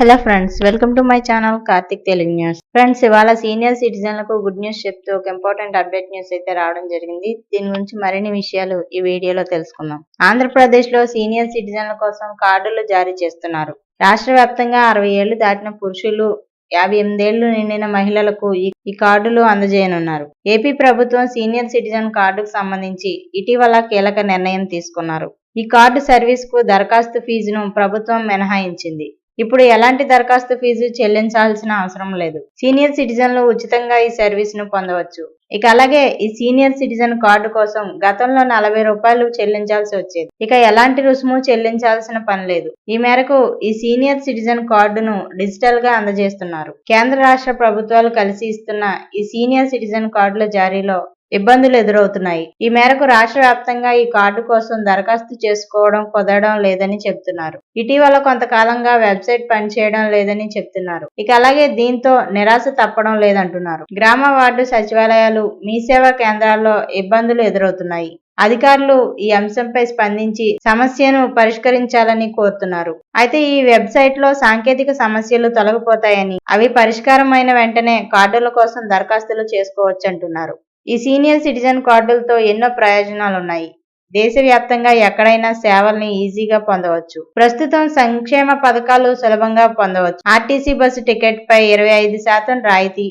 Hello friends welcome to my channel Karthik Telugu news friends ఇవాళ senior సిటిజన్లకు good news చెప్తూ ఒక important update news అయితే రావడం జరిగింది. దీని గురించి మరిన్ని విషయాలు ఈ వీడియోలో తెలుసుకుందాం. ఆంధ్రప్రదేశ్లో సీనియర్ సిటిజన్ల కోసం కార్డులు జారీ చేస్తున్నారు. రాష్ట్ర వ్యాప్తంగా అరవై ఏళ్ళు దాటిన పురుషులు యాభై ఎనిమిదేళ్ళు నిండిన మహిళలకు ఈ- కార్డులు అందజేయనున్నారు. ఏపీ ప్రభుత్వం సీనియర్ సిటిజన్ కార్డుకు సంబంధించి ఇటీవల కీలక నిర్ణయం తీసుకున్నారు. ఈ కార్డు సర్వీస్కు దరఖాస్తు ఫీజును ప్రభుత్వం మినహాయించింది. ఇప్పుడు ఎలాంటి దరఖాస్తు ఫీజు చెల్లించాల్సిన అవసరం లేదు. సీనియర్ సిటిజన్లు ఉచితంగా ఈ సర్వీస్ను పొందవచ్చు. ఇక అలాగే ఈ సీనియర్ సిటిజన్ కార్డు కోసం గతంలో నలభై రూపాయలు చెల్లించాల్సి వచ్చేది. ఇక ఎలాంటి రుసుము చెల్లించాల్సిన పని లేదు. ఈ మేరకు ఈ సీనియర్ సిటిజన్ కార్డును డిజిటల్గా అందజేస్తున్నారు. కేంద్ర రాష్ట్ర ప్రభుత్వాలు కలిసి ఇస్తున్న ఈ సీనియర్ సిటిజన్ కార్డుల జారీలో ఇబ్బందులు ఎదురవుతున్నాయి. ఈ మేరకు రాష్ట్ర వ్యాప్తంగా ఈ కార్డు కోసం దరఖాస్తు చేసుకోవడం కుదరడం లేదని చెప్తున్నారు. ఇటీవల కొంతకాలంగా వెబ్సైట్ పనిచేయడం లేదని చెప్తున్నారు. ఇక అలాగే దీంతో నిరాశ తప్పడం లేదంటున్నారు. గ్రామ వార్డు సచివాలయాలు మీ సేవా కేంద్రాల్లో ఇబ్బందులు ఎదురవుతున్నాయి. అధికారులు ఈ అంశంపై స్పందించి సమస్యను పరిష్కరించాలని కోరుతున్నారు. అయితే ఈ వెబ్సైట్లో సాంకేతిక సమస్యలు తొలగిపోతాయని అవి పరిష్కారమైన వెంటనే కార్డుల కోసం దరఖాస్తులు చేసుకోవచ్చంటున్నారు. ఈ సీనియర్ సిటిజన్ కార్డులతో ఎన్నో ప్రయోజనాలు ఉన్నాయి దేశవ్యాప్తంగా ఎక్కడైనా సేవల్ని ఈజీగా పొందవచ్చు. ప్రస్తుతం సంక్షేమ పథకాలు సులభంగా పొందవచ్చు. ఆర్టీసీ బస్సు టికెట్ పై ఇరవై ఐదు శాతం రాయితీ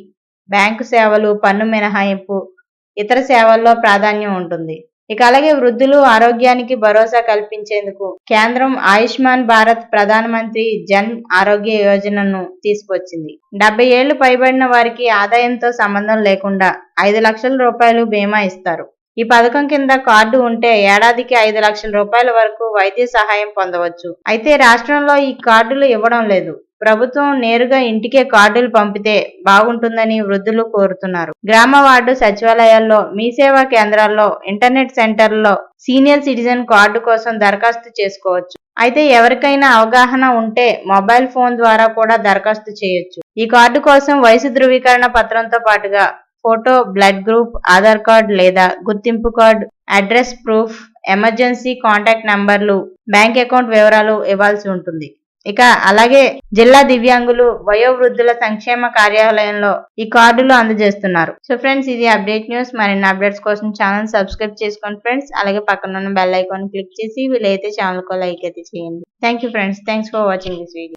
బ్యాంకు సేవలు పన్ను మినహాయింపు ఇతర సేవల్లో ప్రాధాన్యం ఉంటుంది. ఇక అలాగే వృద్ధులు ఆరోగ్యానికి భరోసా కల్పించేందుకు కేంద్రం ఆయుష్మాన్ భారత్ ప్రధాన మంత్రి జన్ ఆరోగ్య యోజనను తీసుకొచ్చింది. డెబ్బై ఏళ్ళు పైబడిన వారికి ఆదాయంతో సంబంధం లేకుండా ఐదు లక్షల రూపాయలు బీమా ఇస్తారు. ఈ పథకం కింద కార్డు ఉంటే ఏడాదికి ఐదు లక్షల రూపాయల వరకు వైద్య సహాయం పొందవచ్చు. అయితే రాష్ట్రంలో ఈ కార్డులు ఇవ్వడం లేదు. ప్రభుత్వం నేరుగా ఇంటికే కార్డులు పంపితే బాగుంటుందని వృద్ధులు కోరుతున్నారు. గ్రామ వార్డు సచివాలయాల్లో మీ సేవా కేంద్రాల్లో ఇంటర్నెట్ సెంటర్లో సీనియర్ సిటిజన్ కార్డు కోసం దరఖాస్తు చేసుకోవచ్చు. అయితే ఎవరికైనా అవగాహన ఉంటే మొబైల్ ఫోన్ ద్వారా కూడా దరఖాస్తు చేయొచ్చు. ఈ కార్డు కోసం వయసు ధృవీకరణ పత్రంతో పాటుగా photo blood group Aadhaar card లేదా గుర్తింపు card address proof emergency contact నంబర్లు బ్యాంక్ అకౌంట్ వివరాలు ఇవ్వాల్సి ఉంటుంది. ఇక అలాగే జిల్లా దివ్యాంగులు వయోవృద్ధుల సంక్షేమ కార్యాలయంలో ఈ కార్డులు అందజేస్తున్నారు. సో ఫ్రెండ్స్ ఇది అప్డేట్ న్యూస్. మరిన్ని అప్డేట్స్ కోసం ఛానల్ సబ్స్క్రైబ్ చేసుకోండి ఫ్రెండ్స్. అలాగే పక్కన ఉన్న బెల్ ఐకాన్ క్లిక్ చేసి వీలైతే ఛానల్ కో లైక్ అయితే చేయండి. Thank you friends. Thanks for watching this video.